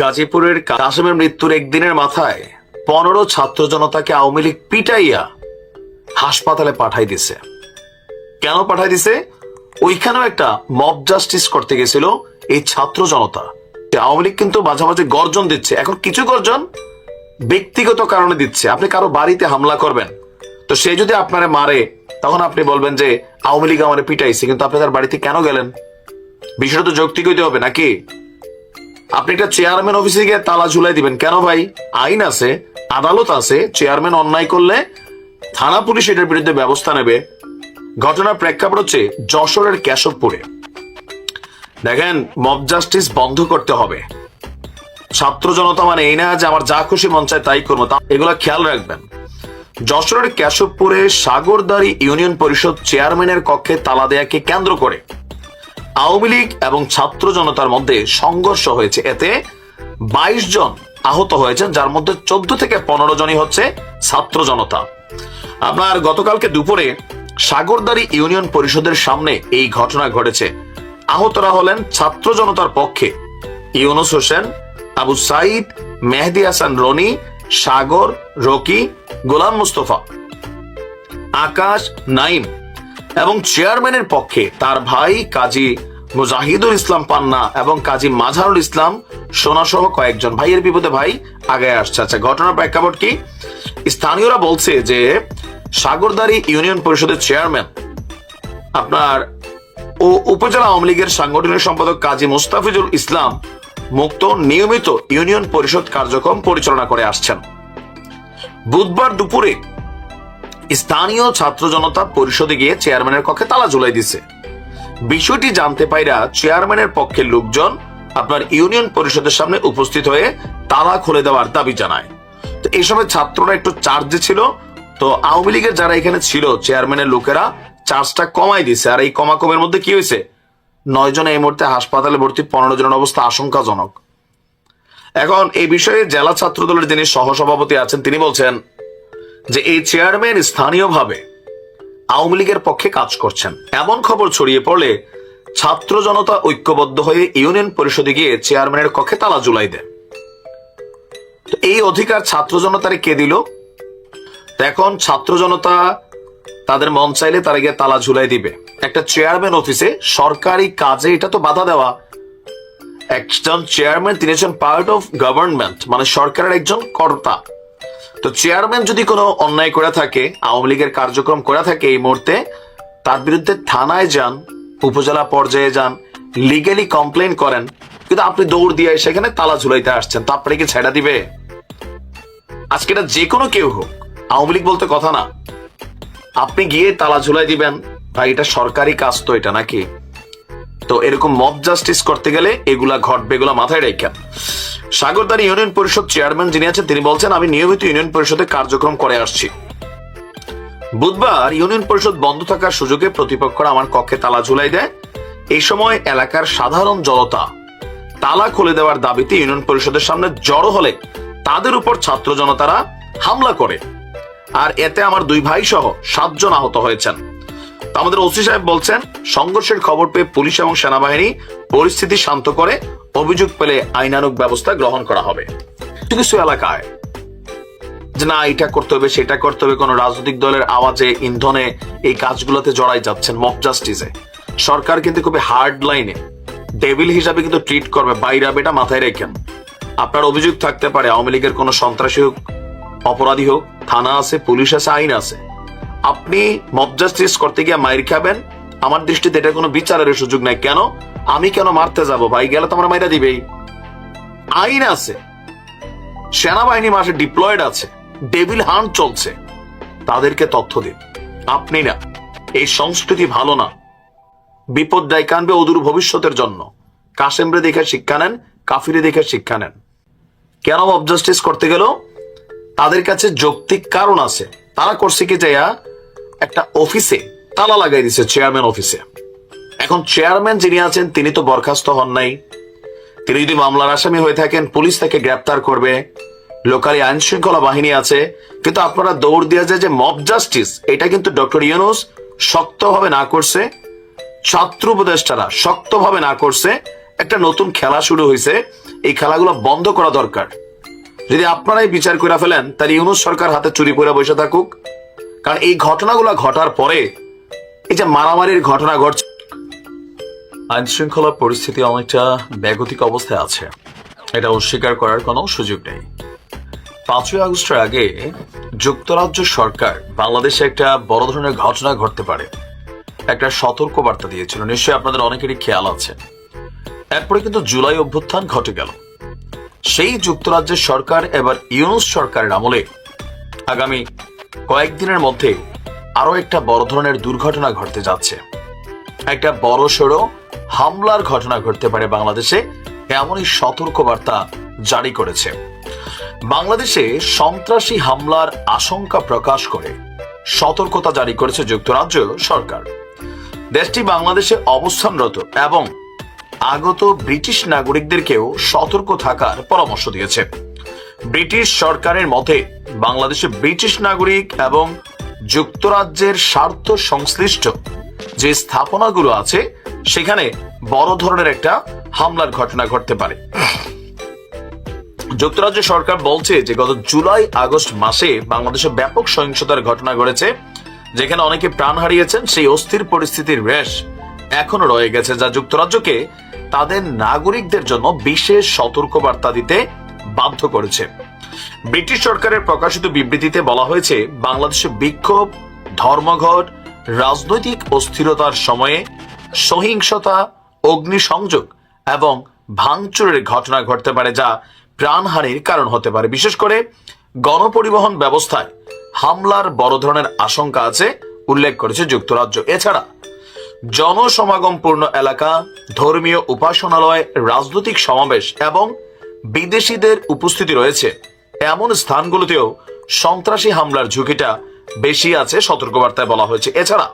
গাজীপুরের কাসেমের মৃত্যুর একদিনের মাথায় পনেরো ছাত্র জনতাকে আওয়ামী লীগ পিটাইয়া হাসপাতালে পাঠাই দিছে। কেন পাঠাই দিছে? ওইখানেও একটা মব জাস্টিস করতে গেছিল এই ছাত্র জনতা। আওয়ামী লীগ কিন্তু মাঝে মাঝে গর্জন দিচ্ছে। এখন কিছু গর্জন ব্যক্তিগত কারণে দিচ্ছে। আপনি কারও বাড়িতে হামলা করবেন, তো সে যদি আপনারে মারে, তখন আপনি বলবেন যে আওয়ামী লীগ আমার পিটাইছে, কিন্তু আপনি তার বাড়িতে কেন গেলেন? বিষয়টা তো যৌক্তিক হইতে হবে, নাকি? আপনি একটা চেয়ারম্যান অফিসে গিয়ে তালা ঝুলাই দিবেন। কেন ভাই? আইন আছে, আদালত আছে চেয়ারম্যান অন্যায় করলে থানা পুলিশ এটার বিরুদ্ধে ব্যবস্থা নেবে। ঘটনার প্রেক্ষাপট হচ্ছে যশোরের কেশবপুরে। দেখেন মব জাস্টিস বন্ধ করতে হবে। ছাত্র জনতা মানে এই না যে আমার যা খুশি মন চায় তাই করব। তা এগুলা খেয়াল রাখবেন। যশোরের কেশবপুরে সাগরদারি ইউনিয়ন পরিষদ চেয়ারম্যানের কক্ষে তালা দেয়াকে কেন্দ্র করে আওয়ামী লীগ এবং ছাত্র জনতার মধ্যে সংঘর্ষ হয়েছে। এতে বাইশ জন আহত হয়েছেন, যার মধ্যে চোদ্দ থেকে পনেরো জনই হচ্ছে ছাত্র জনতা। আপনার গতকালকে দুপুরে সাগরদারি ইউনিয়ন পরিষদের সামনে এই ঘটনা ঘটেছে। আহতরা হলেন ছাত্র জনতার পক্ষে ইউনুস হোসেন, আবু সাইদ, মেহেদি হাসান রনি, সাগর, রকি, গোলাম মুস্তফা। আকাশ, নাইম এবং চেয়ারম্যানের পক্ষে তার ভাই কাজী মুজাহিদুল ইসলাম পান্না এবং কাজী মাঝারুল ইসলাম সোনা সহ কয়েকজন ভাইয়ের বিপদে ভাই আগে আসছে। আচ্ছা ঘটনার প্রেক্ষাপট কি? স্থানীয়রা বলছে যে সাগরদারি ইউনিয়ন পরিষদের চেয়ারম্যান আপনার ও উপজেলা আওয়ামী লীগের সাংগঠনিক সম্পাদক কাজী মুস্তাফিজুল ইসলাম মুক্ত নিয়মিত ইউনিয়ন পরিষদ কার্যক্রম পরিচালনা করে আসছেন। বুধবার দুপুরে স্থানীয় ছাত্র জনতা পরিষদে গিয়ে চেয়ারম্যানের কক্ষে তালা ঝুলাই দিছে। বিষয়টি জানতে পাইরা চেয়ারম্যানের পক্ষের লোকজন আপনার ইউনিয়ন পরিষদের সামনে উপস্থিত হয়ে তালা খুলে দেওয়ার দাবি জানায়। তো এই সময় ছাত্ররা একটু চার্জে ছিল। তো আওয়ামী লীগের যারা এখানে ছিল, চেয়ারম্যানের লোকেরা চার্জটা কমাই দিছে। আর এই কমাকমের মধ্যে কি হয়েছে? নয় জন এই মুহূর্তে হাসপাতালে ভর্তি, পনেরো জনের অবস্থা আশঙ্কাজনক। এখন এই বিষয়ে জেলা ছাত্র দলের যিনি সহসভাপতি আছেন, তিনি বলছেন যে এই চেয়ারম্যান স্থানীয়ভাবে আওয়ামী লীগের পক্ষে কাজ করছেন। এমন খবর ছড়িয়ে পড়লে ছাত্র জনতা ঐক্যবদ্ধ হয়ে ইউনিয়ন পরিষদে গিয়ে চেয়ারম্যানের কক্ষে তালা জুলাই তো এই অধিকার ছাত্র জনতারে কে দিল? এখন ছাত্র জনতা তাদের মন চাইলে তারা গিয়ে তালা ঝুলাই দিবে। একটা চেয়ারম্যান অফিসে সরকারি কাজে এটা তো বাধা দেওয়া। একজন চেয়ারম্যান তিনি পার্ট অফ গভর্নমেন্ট মানে সরকারের একজন কর্তা। তো চেয়ারম্যান যদি কোনো অন্যায় করে থাকে, আওয়ামী লীগের কার্যক্রম করে থাকে এই মুহূর্তে, তার বিরুদ্ধে থানায় যান, উপজেলা পর্যায়ে যান লিগেলি কমপ্লেন করেন, কিন্তু আপনি দৌড় দিয়ে সেখানে তালা ঝুলাইতে আসছেন, তো আপনাকে ছেড়া দিবে? আজকে এটা যে কোনো কেউ হোক, আওয়ামী লীগ বলতে কথা না। আপনি গিয়ে তালা ঝুলাই দিবেন, ভাই, এটা সরকারি কাজ তো এটা নাকি? তো এরকম মব জাস্টিস করতে গেলে এগুলা ঘটবে, এগুলা মাথায় রেখেন। সাগরদারি ইউনিয়ন পরিষদ চেয়ারম্যান যিনি আছেন, তিনি বলছেন, আমি নিয়মিত ইউনিয়ন পরিষদে কার্যক্রম করে আসছি। বুধবার ইউনিয়ন পরিষদ বন্ধ থাকার সুযোগে প্রতিপক্ষরা আমার কক্ষে তালা ঝুলাই দেয়। এই সময় এলাকার সাধারণ জনতা তালা খুলে দেওয়ার দাবিতে ইউনিয়ন পরিষদের সামনে জড়ো হলে তাদের উপর ছাত্র জনতারা হামলা করে। আর এতে আমার দুই ভাই সহ সাতজন আহত হয়েছেন। আমাদের ওসি সাহেব বলছেন, সংঘর্ষের খবর পেয়ে পুলিশ এবং সেনাবাহিনী পরিস্থিতি শান্ত করে অভিযোগ পেলে আইনানুগ ব্যবস্থা গ্রহণ করা হবে। কিছু কিছু এলাকায় যে না, এটা করতে হবে, সেটা করতে হবে, কোন রাজনৈতিক দলের আওয়াজে, ইন্ধনে এই কাজগুলোতে জড়াই যাচ্ছেন মব জাস্টিসে। সরকার কিন্তু খুবই হার্ড লাইনে ডেভিল হিসাবে কিন্তু ট্রিট করবে, বাইরা বেটা মাথায় রেখেন। আপনার অভিযোগ থাকতে পারে, আওয়ামী লীগের কোনো সন্ত্রাসী হোক, অপরাধী হোক, থানা আছে, পুলিশ আছে, আইন আছে। আপনি মব জাস্টিস করতে গিয়ে মাইর খাবেন? আমার দৃষ্টিতে এটা কোনো বিচারের সুযোগ নাই। কেন? আমি কেন মারতে যাব ভাই? গেলে তো আমরা মাইরা দিবেই। আইন আছে। সেনাবাহিনী মাসে ডিপ্লয়েড আছে। ডেভিল হান্ট চলছে। তাদেরকে তথ্য দিন। আপনি না, এই সংস্কৃতি ভালো না। বিপদ দায় কানবে অদূর ভবিষ্যতের জন্য। কাশেমরে দেখে শিক্ষা নেন, কাফিরে দেখে শিক্ষা নেন। কেন মব জাস্টিস করতে গেল? তাদের কাছে যৌক্তিক কারণ আছে। তারা করছে কি যাইয়া একটা অফিসে তালা লাগাই দিছে চেয়ারম্যান অফিসে এখন চেয়ারম্যান যিনি আছেন, তিনি তো বরখাস্ত হন নাই। তিনি যদি মামলার আসামি হয়ে থাকেন, পুলিশ তাকে গ্রেপ্তার করবে। লোকালি আইন শৃঙ্খলা বাহিনী আছে, কিন্তু আপনারা দৌড় যায় যে মব জাস্টিস এটা কিন্তু ডক্টর ইউনুস শক্তভাবে না করছে। ছাত্র উপদেষ্টারা শক্তভাবে না করছে। একটা নতুন খেলা শুরু হয়েছে এই খেলাগুলো বন্ধ করা দরকার। যদি আপনারাই বিচার করে ফেলেন, তাহলে ইউনুস সরকার হাতে চুরি করে বসে থাকুক। কারণ এই ঘটনাগুলো ঘটার পরে এই যে মারামারির ঘটনা ঘটছে আইন শৃঙ্খলা পরিস্থিতি অনেকটা ব্যাগতিক অবস্থায় আছে। এটা অস্বীকার করার কোনো সুযোগ নেই। পাঁচই আগস্টের আগে যুক্তরাজ্য সরকার বাংলাদেশে একটা বড় ধরনের ঘটনা ঘটতে পারে। একটা সতর্ক বার্তা দিয়েছিল। নিশ্চয়ই আপনাদের অনেকেরই খেয়াল আছে। এরপরে কিন্তু জুলাই অভ্যুত্থান ঘটে গেল। সেই যুক্তরাজ্যের সরকার, এবার ইউনুস সরকারের আমলে আগামী কয়েকদিনের মধ্যে আরও একটা বড় ধরনের দুর্ঘটনা ঘটতে যাচ্ছে। একটা বড় সড়ো হামলার ঘটনা ঘটতে পারে বাংলাদেশে, এমনই সতর্ক বার্তা জারি করেছে। বাংলাদেশে সন্ত্রাসী হামলার আশঙ্কা প্রকাশ করে সতর্কতা জারি করেছে যুক্তরাজ্য সরকার। দেশটি বাংলাদেশে অবস্থানরত এবং আগত ব্রিটিশ নাগরিকদেরকেও সতর্ক থাকার পরামর্শ দিয়েছে। ব্রিটিশ সরকারের মতে, বাংলাদেশে ব্রিটিশ নাগরিক এবং যুক্তরাজ্যের স্বার্থ সংশ্লিষ্ট যে স্থাপনাগুলো আছে, সেখানে বড় ধরনের একটা হামলার ঘটনা ঘটতে পারে। যুক্তরাজ্য সরকার বলছে যে, গত জুলাই আগস্ট মাসে বাংলাদেশে ব্যাপক সহিংসতার ঘটনা ঘটেছে, যেখানে অনেকে প্রাণ হারিয়েছেন, সেই অস্থির পরিস্থিতির রেশ এখনও রয়ে গেছে, যা যুক্তরাজ্যকে তাদের নাগরিকদের জন্য বিশেষ সতর্কবার্তা দিতে বাধ্য করেছে। ব্রিটিশ সরকারের প্রকাশিত বিবৃতিতে বলা হয়েছে, বাংলাদেশে বিক্ষোভ, ধর্মঘট, রাজনৈতিক অস্থিরতার সময়ে সহিংসতা, অগ্নিসংযোগ এবং ভাঙচুরের ঘটনা ঘটতে পারে যা প্রাণহানির কারণ হতে পারে। বিশেষ করে গণপরিবহন ব্যবস্থায় হামলার বড় ধরনের আশঙ্কা আছে, উল্লেখ করেছে যুক্তরাজ্য। এছাড়া জনসমাগমপূর্ণ এলাকা, ধর্মীয় উপাসনালয়, রাজনৈতিক সমাবেশ এবং বিদেশিদের উপস্থিতি রয়েছে। এমন স্থানগুলোতেও সন্ত্রাসী হামলার ঝুঁকিটা বেশি আছে সতর্কবার্তায় বলা হয়েছে। এছাড়া,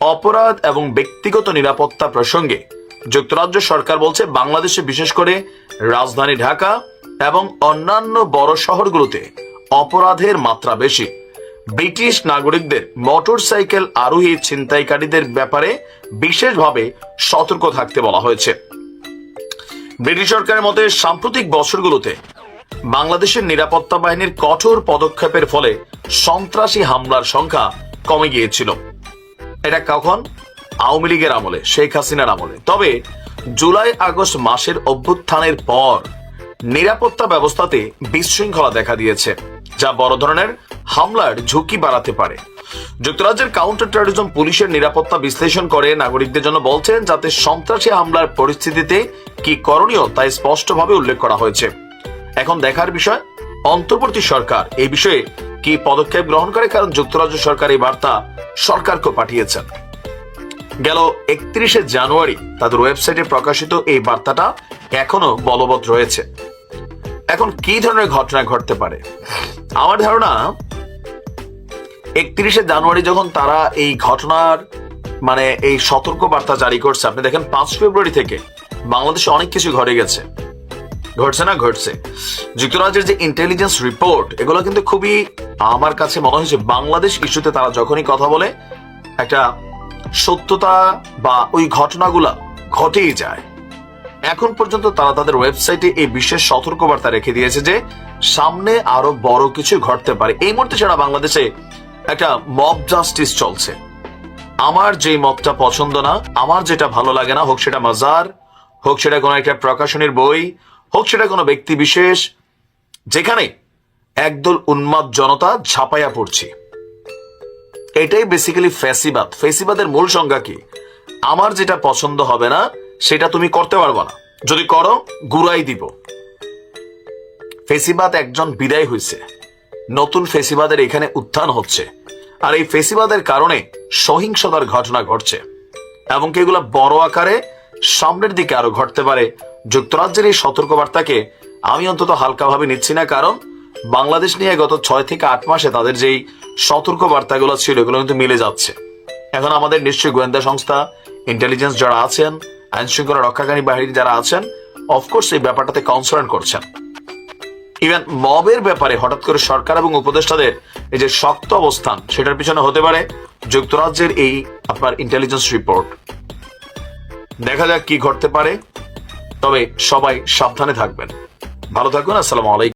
অপরাধ এবং ব্যক্তিগত নিরাপত্তা প্রসঙ্গে যুক্তরাজ্য সরকার বলছে, বাংলাদেশে বিশেষ করে রাজধানী ঢাকা এবং অন্যান্য বড় শহরগুলোতে অপরাধের মাত্রা বেশি। ব্রিটিশ নাগরিকদের মোটরসাইকেল আরোহী ছিনতাইকারীদের ব্যাপারে বিশেষভাবে সতর্ক থাকতে বলা হয়েছে। ব্রিটিশ সরকারের মতে সাম্প্রতিক বছরগুলোতে বাংলাদেশের নিরাপত্তা বাহিনীর কঠোর পদক্ষেপের ফলে সন্ত্রাসী হামলার সংখ্যা কমে গিয়েছিল। এটা কখন? আওয়ামী লীগের আমলে, শেখ হাসিনার আমলে। তবে জুলাই আগস্ট মাসের অভ্যুত্থানের পর নিরাপত্তা ব্যবস্থাতে বিশৃঙ্খলা দেখা দিয়েছে, যা বড় ধরনের হামলার ঝুঁকি বাড়াতে পারে। যুক্তরাজ্যের কাউন্টার টেরোরিজম পুলিশের নিরাপত্তা বিশ্লেষণ করে নাগরিকদের জন্য বলছেন, যাতে সন্ত্রাসী হামলার পরিস্থিতিতে কি করণীয় তাই স্পষ্টভাবে উল্লেখ করা হয়েছে। এখন দেখার বিষয়, অন্তর্বর্তী সরকার, এই বিষয়ে কি পদক্ষেপ গ্রহণ করে? কারণ যুক্তরাজ্য সরকার এই বার্তা সরকারকে পাঠিয়েছেন। গেল একত্রিশে জানুয়ারি তাদের ওয়েবসাইটে প্রকাশিত এই বার্তাটা এখনও বলবৎ রয়েছে। এখন কি ধরনের ঘটনা ঘটতে পারে? আমার ধারণা একত্রিশে জানুয়ারি যখন তারা এই ঘটনার মানে এই সতর্ক বার্তা জারি করছে, আপনি দেখেন পাঁচ ফেব্রুয়ারি থেকে বাংলাদেশে অনেক কিছু ঘটে গেছে। ঘটছে না, ঘটছে। যুক্তরাজ্যের যে ইন্টেলিজেন্স রিপোর্ট এগুলো কিন্তু খুবই আমার কাছে মনে হয়েছে বাংলাদেশ ইস্যুতে তারা যখনই কথা বলে, একটা সত্যতা বা ওই ঘটনাগুলা ঘটেই যায়। এখন পর্যন্ত তারা তাদের ওয়েবসাইটে এই বিশেষ সতর্কবার্তা রেখে দিয়েছে যে সামনে আরও বড় কিছু ঘটতে পারে। এই মুহূর্তে ছাড়া বাংলাদেশে একটা মব জাস্টিস চলছে। আমার যেই মতটা পছন্দ না, আমার যেটা ভালো লাগে না, হোক সেটা মাজার, হোক সেটা কোনো একটা প্রকাশনীর বই, হোক সেটা কোনো ব্যক্তি বিশেষ, যেখানে একদল উন্মাদ জনতা ঝাঁপাইয়া পড়ছি। এটাই বেসিক্যালি ফেসিবাদ ফেসিবাদের মূল সংজ্ঞা কি? আমার যেটা পছন্দ হবে না, সেটা তুমি করতে পারবে না। যদি করো, গুড়াই দিব। ফেসিবাদ একজন বিদায় হয়েছে নতুন ফেসিবাদের এখানে উত্থান হচ্ছে। আর এই ফেসিবাদের কারণে সহিংসতার ঘটনা ঘটছে। এবং এগুলো বড় আকারে সামনের দিকে আরও ঘটতে পারে, যুক্তরাজ্যের এই সতর্কবার্তাকে আমি অন্তত হালকাভাবে নিচ্ছি না, কারণ বাংলাদেশ নিয়ে গত ছয় থেকে আট মাসে তাদের যেই সতর্ক বার্তাগুলো ছিল, এগুলো কিন্তু মিলে যাচ্ছে। এখন আমাদের নিশ্চয়ই গোয়েন্দা সংস্থা ইন্টেলিজেন্স যারা আছেন আইন শৃঙ্খলা রক্ষাকারী বাহিনী যারা আছেন অফকোর্স এই ব্যাপারটাতে কনসার্ন করছেন। ইভেন মবের ব্যাপারে হঠাৎ করে সরকার এবং উপদেষ্টাদের এই যে শক্ত অবস্থান, সেটার পিছনে হতে পারে যুক্তরাজ্যের এই আপনার ইন্টেলিজেন্স রিপোর্ট দেখা যাক কি ঘটতে পারে, তবে সবাই সাবধানে থাকবেন। ভালো থাকুন, আসসালামু আলাইকুম।